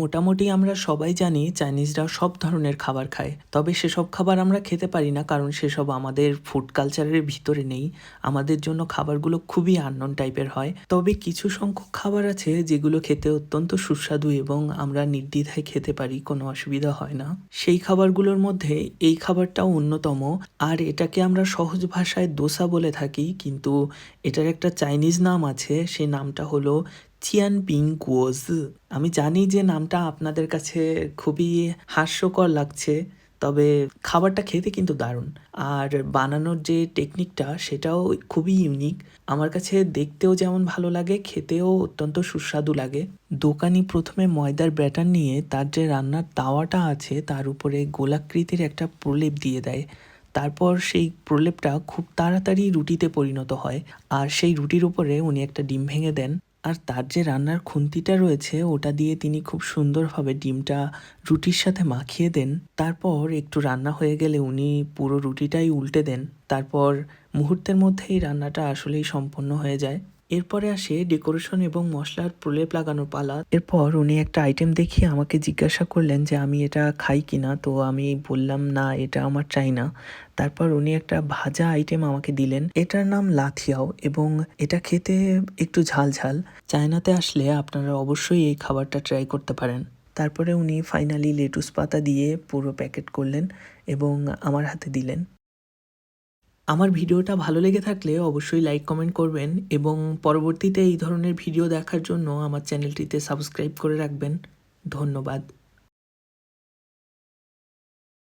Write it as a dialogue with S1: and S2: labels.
S1: মোটামুটি আমরা সবাই জানি চাইনিজরা সব ধরনের খাবার খায়। তবে সেসব খাবার আমরা খেতে পারি না কারণ সেসব আমাদের ফুড কালচারের ভিতরে নেই। আমাদের জন্য খাবারগুলো খুবই আননোন টাইপের হয়। তবে কিছু সংখ্যক খাবার আছে যেগুলো খেতে অত্যন্ত সুস্বাদু এবং আমরা নির্দ্বিধায় খেতে পারি, কোনো অসুবিধা হয় না। সেই খাবারগুলোর মধ্যে এই খাবারটাও অন্যতম। আর এটাকে আমরা সহজ ভাষায় দোসা বলে থাকি, কিন্তু এটার একটা চাইনিজ নাম আছে, সেই নামটা হলো চিয়ান পিং কুয়োজ আমি জানি যে নামটা আপনাদের কাছে খুবই হাস্যকর লাগছে, তবে খাবারটা খেতে কিন্তু দারুণ। আর বানানোর যে টেকনিকটা সেটাও খুবই ইউনিক আমার কাছে দেখতেও যেমন ভালো লাগে, খেতেও অত্যন্ত সুস্বাদু লাগে। দোকানি প্রথমে ময়দার ব্যাটার নিয়ে তার যে রান্নার তাওয়াটা আছে, তার উপরে গোলাকৃতির একটা প্রলেপ দিয়ে দেয়। তারপর সেই প্রলেপটা খুব তাড়াতাড়ি রুটিতে পরিণত হয়। আর সেই রুটির উপরে উনি একটা ডিম ভেঙে দেন। আর তার যে রান্নার খুন্তিটা রয়েছে, ওটা দিয়ে তিনি খুব সুন্দরভাবে ডিমটা রুটির সাথে মাখিয়ে দেন। তারপর একটু রান্না হয়ে গেলে উনি পুরো রুটিটাই উল্টে দেন। তারপর মুহূর্তের মধ্যেই রান্নাটা আসলেই সম্পন্ন হয়ে যায়। এরপরে আসে ডেকোরেশন এবং মশলার প্রলেপ লাগানোর পালা। এরপর উনি একটা আইটেম দেখিয়ে আমাকে জিজ্ঞাসা করলেন যে, আমি এটা খাই কিনা তো আমি বললাম, না, এটা আমার চাই না। তারপর উনি একটা ভাজা আইটেম আমাকে দিলেন। এটার নাম লাথিয়াও এবং এটা খেতে একটু ঝাল ঝাল চায়নাতে আসলে আপনারা অবশ্যই এই খাবারটা ট্রাই করতে পারেন। তারপরে উনি ফাইনালি লেটুস পাতা দিয়ে পুরো প্যাকেট করলেন এবং আমার হাতে দিলেন। আমার ভিডিওটা ভালো লেগে থাকলে অবশ্যই লাইক, কমেন্ট করবেন এবং পরবর্তীতে এই ধরনের ভিডিও দেখার জন্য আমার চ্যানেলটিতে সাবস্ক্রাইব করে রাখবেন। ধন্যবাদ।